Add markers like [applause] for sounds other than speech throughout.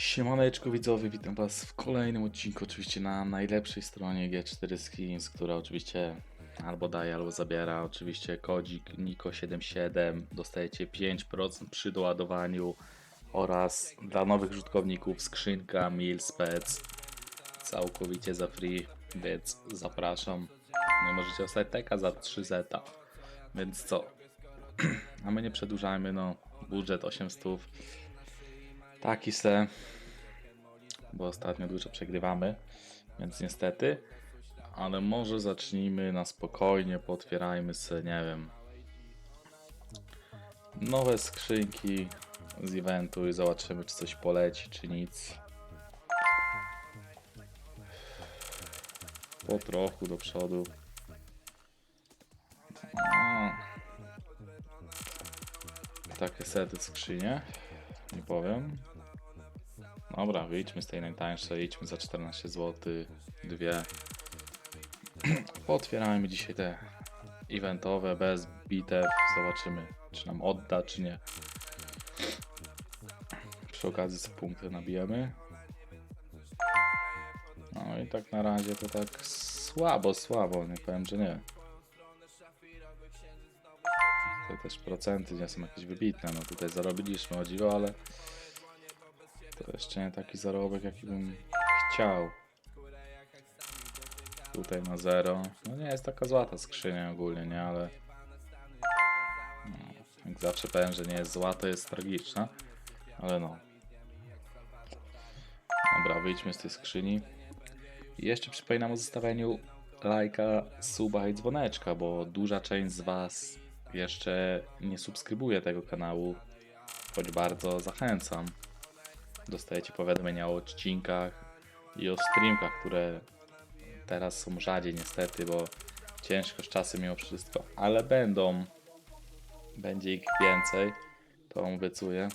Siemaneczko widzowie, witam was w kolejnym odcinku, oczywiście na najlepszej stronie G4 Skins, która oczywiście albo daje, albo zabiera, oczywiście kodzik Niko77, dostajecie 5% przy doładowaniu oraz dla nowych użytkowników skrzynka Mil Spec całkowicie za free, więc zapraszam. No, możecie dostać teka za 3 zeta, więc co? [clears throat] A my nie przedłużajmy, no budżet 800 Taki se, bo ostatnio dużo przegrywamy, więc niestety. Ale może zacznijmy na spokojnie, potwierajmy se, nie wiem, nowe skrzynki z eventu i zobaczymy, czy coś poleci, czy nic. Po trochu do przodu. No. Takie sety skrzynie, nie powiem. Dobra, wyjdźmy z tej najtańszej, idźmy za 14 zł, dwie. Potwierajmy dzisiaj te eventowe, bez bitew, zobaczymy czy nam odda, czy nie. Przy okazji sobie punkty nabijemy. No i tak na razie to tak słabo, słabo, nie powiem, że nie. Tutaj też procenty nie są jakieś wybitne, no tutaj zarobiliśmy o dziwo, ale to jeszcze nie taki zarobek, jaki bym chciał. Tutaj na zero. No nie jest taka złata skrzynia ogólnie, nie? Ale... No, jak zawsze powiem, że nie jest zła, to jest tragiczna. Ale no. Dobra, wyjdźmy z tej skrzyni. I jeszcze przypominam o zostawianiu lajka, suba i dzwoneczka, bo duża część z Was jeszcze nie subskrybuje tego kanału, choć bardzo zachęcam dostajecie powiadomienia o odcinkach i o streamkach, które teraz są rzadziej niestety, bo ciężko z czasem mimo wszystko, ale będą. Będzie ich więcej, to obiecuję.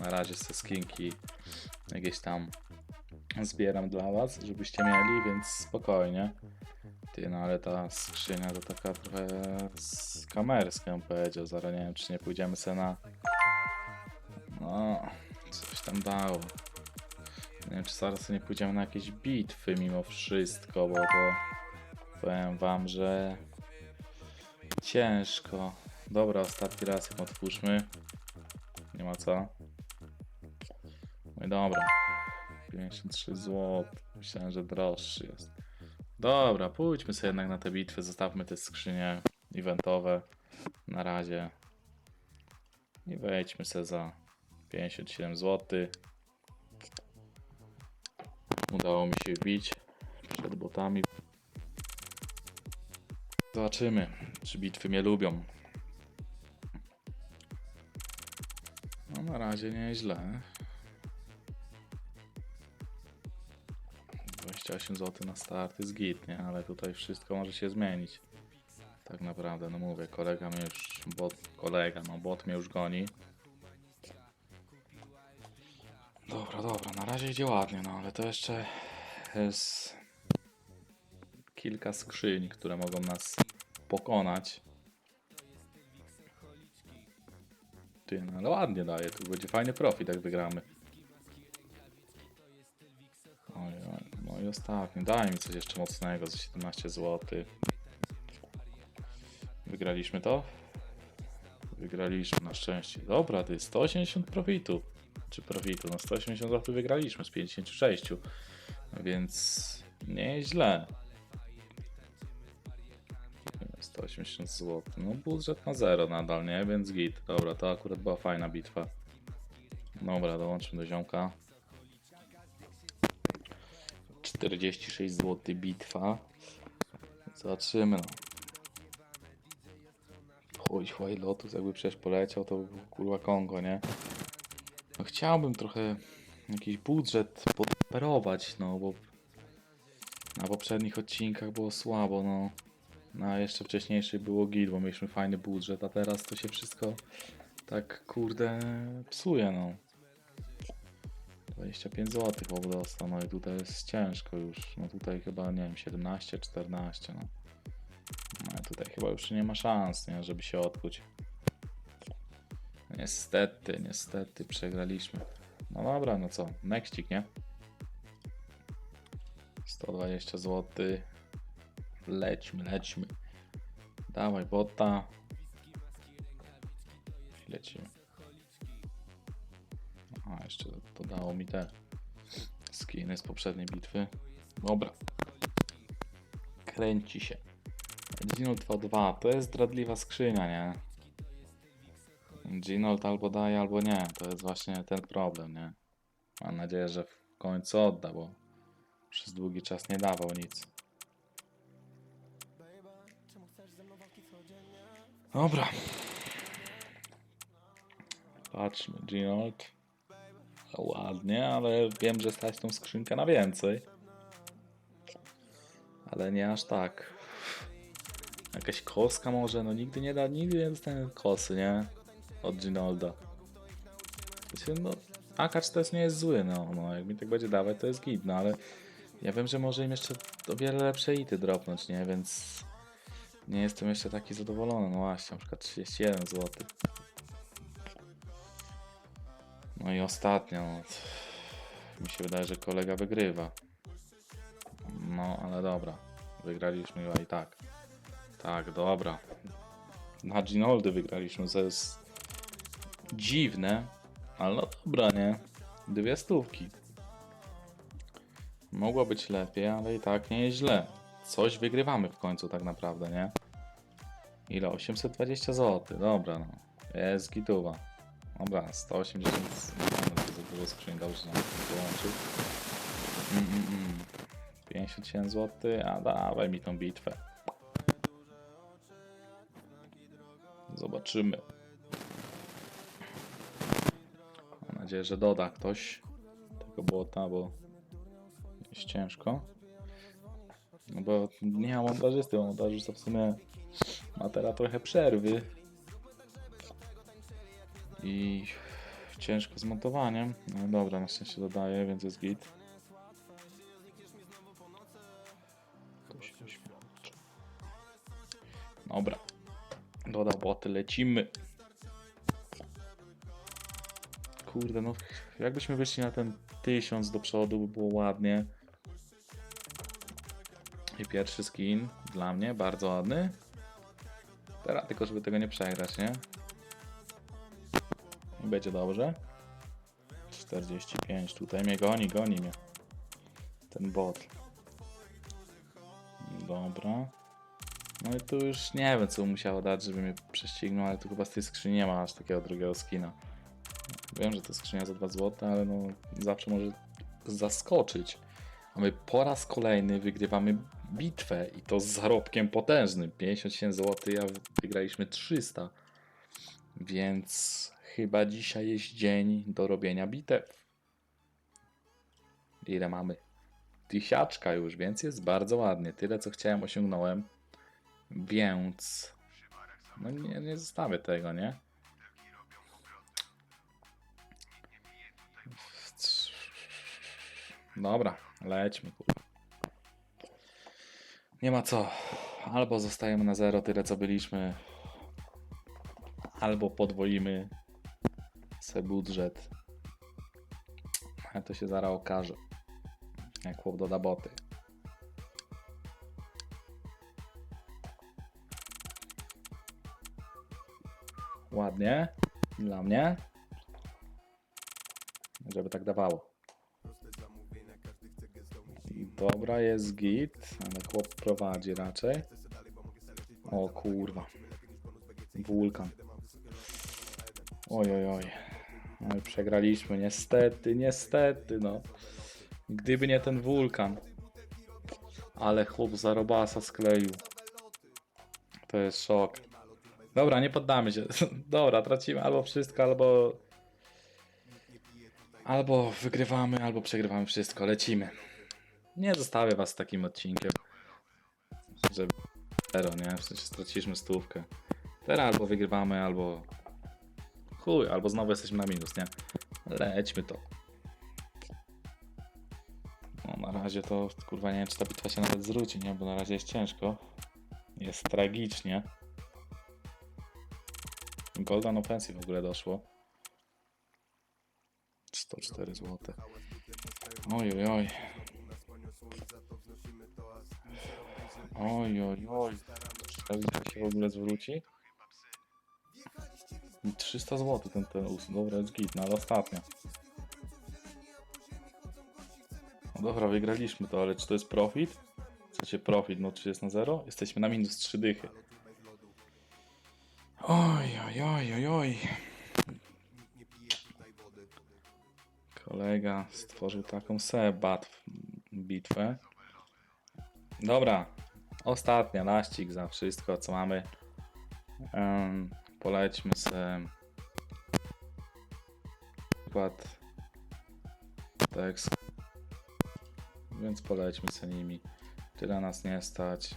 Na razie se skinki jakieś tam zbieram dla was, żebyście mieli, więc spokojnie. Ty, no ale ta skrzynia to taka trochę skamerska, bym powiedział. Zaraz nie wiem, czy nie pójdziemy sobie na... No, coś tam dało. Nie wiem, czy zaraz nie pójdziemy na jakieś bitwy mimo wszystko, bo to powiem wam, że ciężko. Dobra, ostatni raz ją otwórzmy. Nie ma co. No i dobra. 53 zł. Myślałem, że droższy jest. Dobra, pójdźmy sobie jednak na te bitwy. Zostawmy te skrzynie eventowe na razie. I wejdźmy sobie za 57 zł. Udało mi się wbić przed botami. Zobaczymy, czy bitwy mnie lubią. No na razie nieźle. 28 zł na start jest git, nie? Ale tutaj wszystko może się zmienić. Tak naprawdę, no mówię, kolega mnie już, bot, kolega, no bot mnie już goni. Dobra, dobra, na razie idzie ładnie, no ale to jeszcze jest kilka skrzyń, które mogą nas pokonać. Ty, no ale ładnie daje, tu będzie fajny profit, jak wygramy. Oj, oj, no i ostatni, daj mi coś jeszcze mocnego za 17 zł. Wygraliśmy to? Wygraliśmy na szczęście. Dobra, ty 180 profitu. Czy profitu? No 180 zł wygraliśmy z 56. Więc nieźle. 180 zł. No budżet na zero nadal, nie? Więc git. Dobra, to akurat była fajna bitwa. Dobra, dołączmy do ziomka. 46 zł bitwa. Zobaczymy. No. Chuj, chuj, Lotus jakby przecież poleciał, to by był kurwa Kongo, nie? No chciałbym trochę jakiś budżet podperować, no bo na poprzednich odcinkach było słabo, no. Na jeszcze wcześniejszej było git, bo mieliśmy fajny budżet, a teraz to się wszystko tak kurde psuje, no. 25 zł chłop dostał, no i tutaj jest ciężko już. No tutaj chyba, nie wiem, 17, 14, no. No tutaj chyba już nie ma szans, nie, żeby się odkuć. Niestety, niestety przegraliśmy. No dobra, no co? Nextik, nie? 120 zł. Lećmy, lećmy. Dawaj bota. Lecimy. A, jeszcze dodało mi te skiny z poprzedniej bitwy. Dobra. Kręci się. Ginold V2 to jest zdradliwa skrzynia, nie? Ginold albo daje, albo nie. To jest właśnie ten problem, nie? Mam nadzieję, że w końcu odda, bo przez długi czas nie dawał nic. Dobra. Patrzmy, Ginold. Ładnie, ale wiem, że stać tą skrzynkę na więcej. Ale nie aż tak. Jakaś koska może? No nigdy nie da, nigdy nie dostanę kosy, nie? Od Ginolda. Znaczy, no, AK-4 nie jest zły, no, no, jak mi tak będzie dawać, to jest git, no, ale ja wiem, że może im jeszcze o wiele lepsze ity dropnąć, nie? Więc nie jestem jeszcze taki zadowolony, no właśnie, na przykład 31 zł. No i ostatnio, no, mi się wydaje, że kolega wygrywa. No, ale dobra, wygraliśmy chyba i tak. Tak, dobra. Na Ginoldy wygraliśmy, co jest dziwne, ale no dobra, nie? Dwie stówki. Mogło być lepiej, ale i tak nie jest źle. Coś wygrywamy w końcu tak naprawdę, nie? Ile? 820 zł. Dobra, no. Jest gituwa. Dobra, 180 no, to za dużo skrzyń, dobrze nam to połączył. Mm, mm, mm. 57 zł, a dawaj mi tą bitwę. Zobaczymy. Mam nadzieję, że doda ktoś tego błota, bo jest ciężko. No bo nie ma montażysty, bo montażysta w sumie ma teraz trochę przerwy. I ciężko z montowaniem. No dobra, na szczęście dodaję, więc jest git. Dobra. Dodał boty, lecimy. Kurde, no jakbyśmy wyszli na ten tysiąc do przodu, by było ładnie. I pierwszy skin dla mnie, bardzo ładny. Teraz tylko, żeby tego nie przegrać, nie? I będzie dobrze. 45, tutaj mnie goni, goni mnie. Ten bot. Dobra. No i tu już nie wiem, co musiało dać, żeby mnie prześcignął, ale tu chyba z tej skrzyni nie ma aż takiego drugiego skina. Wiem, że to skrzynia za 2 zł, ale no zawsze może zaskoczyć. A my po raz kolejny wygrywamy bitwę i to z zarobkiem potężnym. 57 zł, a wygraliśmy 300. Więc chyba dzisiaj jest dzień do robienia bitew. Ile mamy? Tysiaczka już, więc jest bardzo ładnie. Tyle co chciałem osiągnąłem. Więc no nie, nie zostawię tego, nie? Dobra, lećmy. Nie ma co. Albo zostajemy na zero tyle co byliśmy, albo podwoimy se budżet. Ale to się zaraz okaże. Jak chłop doda boty. Ładnie. Dla mnie. Żeby tak dawało. Dobra, jest git, ale chłop prowadzi raczej. O kurwa. Wulkan. Oj, oj, oj. No przegraliśmy, niestety, niestety, no. Gdyby nie ten wulkan. Ale chłop za robasa skleił. To jest szok. Dobra, nie poddamy się. [laughs] Dobra, tracimy albo wszystko, albo... Albo wygrywamy, albo przegrywamy wszystko. Lecimy. Nie zostawię was z takim odcinkiem. Żeby... Zero, nie? W sensie straciliśmy stówkę. Teraz albo wygrywamy, albo... Chuj, albo znowu jesteśmy na minus, nie? Lećmy to. No na razie to, kurwa, nie wiem, czy ta bitwa się nawet zwróci, nie? Bo na razie jest ciężko. Jest tragicznie. Golden Offensive w ogóle doszło. 104 zł. Oj, oj, oj. Oj, oj, oj. Czy się w ogóle zwróci? I 300 zł ten ten us. Dobra, jest git, no ale ostatnio. No dobra, wygraliśmy to, ale czy to jest profit? Sensie profit, no czy jest na zero? Jesteśmy na minus 3 dychy. Oj, oj, oj, oj, oj. Kolega stworzył taką sebat bitwę. Dobra, ostatnia, laścik za wszystko, co mamy. Em, polećmy se przykład tekst. Więc polećmy se nimi. Tyle nas nie stać.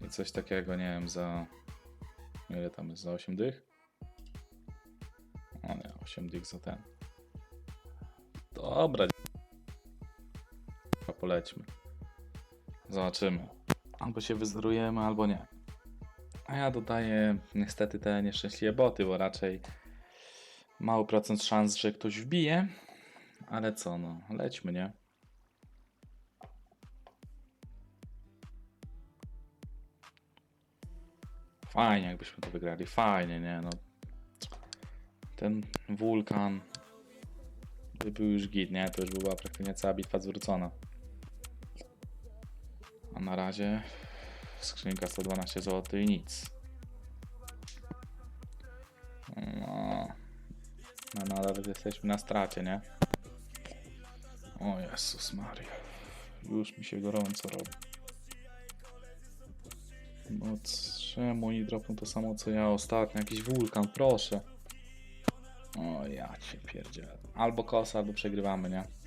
I coś takiego, nie wiem, za... Ile tam jest? Za 8 dych? O nie, 8 dych za ten. Dobra. Polećmy. Zobaczymy. Albo się wyzerujemy, albo nie. A ja dodaję niestety te nieszczęśliwe boty, bo raczej mały procent szans, że ktoś wbije. Ale co no, lećmy, nie? Fajnie, jakbyśmy to wygrali. Fajnie, nie? No. Ten wulkan by był już git, nie? To już była praktycznie cała bitwa zwrócona. Na razie skrzynka 112 zł i nic. No. No nadal jesteśmy na stracie, nie? O Jezus Maria. Już mi się gorąco robi. No czemu oni dropną to samo co ja ostatnio? Jakiś wulkan, proszę. O ja cię pierdzielę. Albo kosa, albo przegrywamy, nie?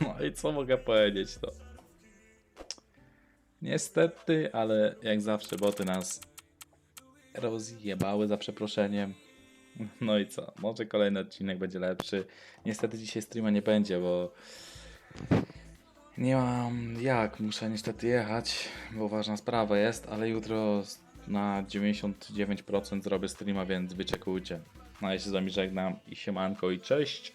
No i co mogę powiedzieć to? Niestety, ale jak zawsze boty nas rozjebały za przeproszeniem. No i co? Może kolejny odcinek będzie lepszy. Niestety dzisiaj streama nie będzie, bo nie mam jak. Muszę niestety jechać, bo ważna sprawa jest, ale jutro na 99% zrobię streama, więc wyczekujcie. No ja się z wami żegnam i siemanko i cześć.